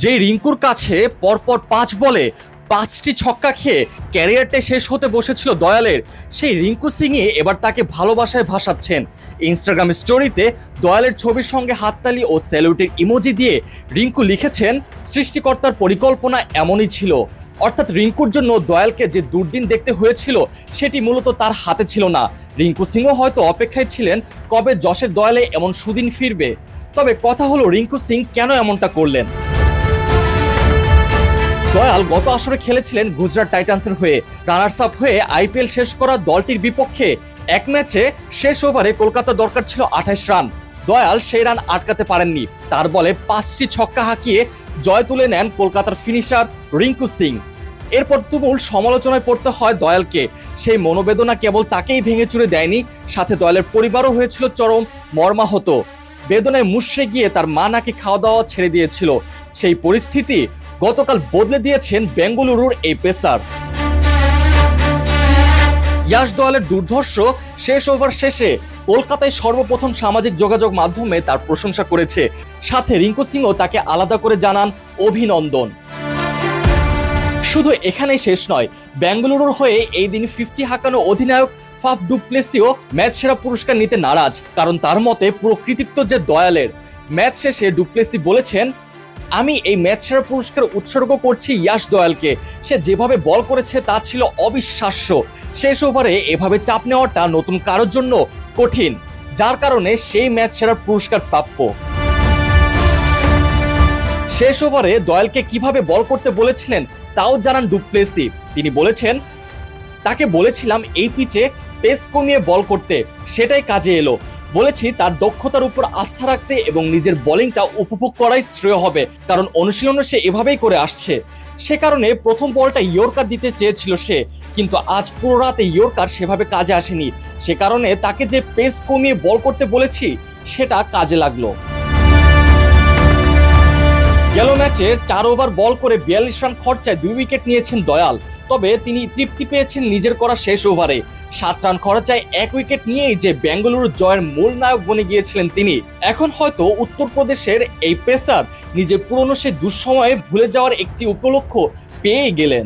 যে রিঙ্কুর কাছে পরপর পাঁচ বলে পাঁচটি ছক্কা খেয়ে ক্যারিয়ারটা শেষ হতে বসেছিল দয়ালের, সেই রিঙ্কু সিংই এবার তাকে ভালোবাসায় ভাসাচ্ছেন। ইনস্টাগ্রাম স্টোরিতে দয়ালের ছবির সঙ্গে হাততালি ও স্যালুটের ইমোজি দিয়ে রিঙ্কু লিখেছেন, সৃষ্টিকর্তার পরিকল্পনা এমনই ছিল। অর্থাৎ রিঙ্কুর জন্য দয়ালকে যে দুর্দিন দেখতে হয়েছিল, সেটি মূলত তার হাতে ছিল না। রিঙ্কু সিংও হয়তো অপেক্ষায় ছিলেন, কবে যশের দয়ালে এমন সুদিন ফিরবে? তবে কথা হলো, রিঙ্কু সিং কেন এমনটা করলেন? দয়াল গত আসরে খেলেছিলেন গুজরাট টাইটান্সের হয়ে। রানার্স আপ হয়ে আইপিএল শেষ করা দলটির বিপক্ষে এক ম্যাচে শেষ ওভারে কলকাতা দরকার ছিল আঠাশ রান। দয়াল সেই রান আটকাতে পারেননি। তার বলে পাঁচটি ছক্কা হাঁকিয়ে জয় তুলে নেন কলকাতার ফিনিশার রিঙ্কু সিং। এরপর তুমুল সমালোচনায় পড়তে হয় দয়ালকে। সেই মনোবেদনা কেবল তাকেই ভেঙে চুরে দেয়নি, সাথে দয়ালের পরিবারও হয়েছিল চরম মর্মাহত। বেদনায় মুষড়ে গিয়ে তার মা নাকি খাওয়া দাওয়া ছেড়ে দিয়েছিল। সেই পরিস্থিতি গতকাল বদলে দিয়েছেন বেঙ্গালুরুর এই পেসার। ইয়াশ দোয়ালের দুর্ধর্ষ শেষ ওভার শেষে কলকাতায় সর্বপ্রথম সামাজিক যোগাযোগ মাধ্যমে তার প্রশংসা করেছে। সাথে রিঙ্কু সিংও তাকে আলাদা করে জানান অভিনন্দন। শুধু এখানেই শেষ নয়, বেঙ্গালুরুর হয়ে এই দিন ফিফটি হাঁকানো অধিনায়ক ফাফ ডুপ্লেসিও ম্যাচ সেরা পুরস্কার নিতে নারাজ, কারণ তার মতে পুরো কৃতিত্ব যে দয়ালের। ম্যাচ শেষে ডুপ্লেসি বলেছেন আমি এই ম্যাচ সেরা পুরস্কার উৎসর্গ করছি ইয়াশ দয়ালকে। সে যেভাবে বল করেছে, তা ছিল অবিশ্বাস্য। শেষ ওভারে এভাবে চাপ নেওয়াটা নতুন কারোর জন্য কঠিন, যার কারণে সেই ম্যাচ সেরার পুরস্কার প্রাপ্য। শেষ ওভারে দয়ালকে কীভাবে বল করতে বলেছিলেন, তাও জানান ডুপ্লেসি। তিনি বলেছেন, তাকে বলেছিলাম এই পিচে পেস কমিয়ে বল করতে, সেটাই কাজে এলো। বলেছি, তার দক্ষতার উপর আস্থা রাখতে এবং নিজের বোলিংটা উপভোগ করাই শ্রেয় হবে, কারণ অনুশীলনে সে এভাবেই করে আসছে। সে কারণে প্রথম বলটা ইয়র্কার দিতে চেয়েছিল সে, কিন্তু আজ পুরো রাতে ইয়র্কার সেভাবে কাজে আসেনি। সে কারণে তাকে যে পেস কমিয়ে বল করতে বলেছি, সেটা কাজে লাগল। গেল ম্যাচের চার ওভার বল করে বিয়াল্লিশ রান খরচায় দুই উইকেট নিয়েছেন দয়াল। তবে তিনি তৃপ্তি পেয়েছেন নিজের করা শেষ ওভারে। সাত রান খরচায় এক উইকেট নিয়েই যে বেঙ্গালুরু জয়ের মূল নায়ক বনে গিয়েছিলেন তিনি। এখন হয়তো উত্তরপ্রদেশের এই পেসার নিজের পুরনো সেই দুঃসময়ে ভুলে যাওয়ার একটি উপলক্ষ পেয়ে গেলেন।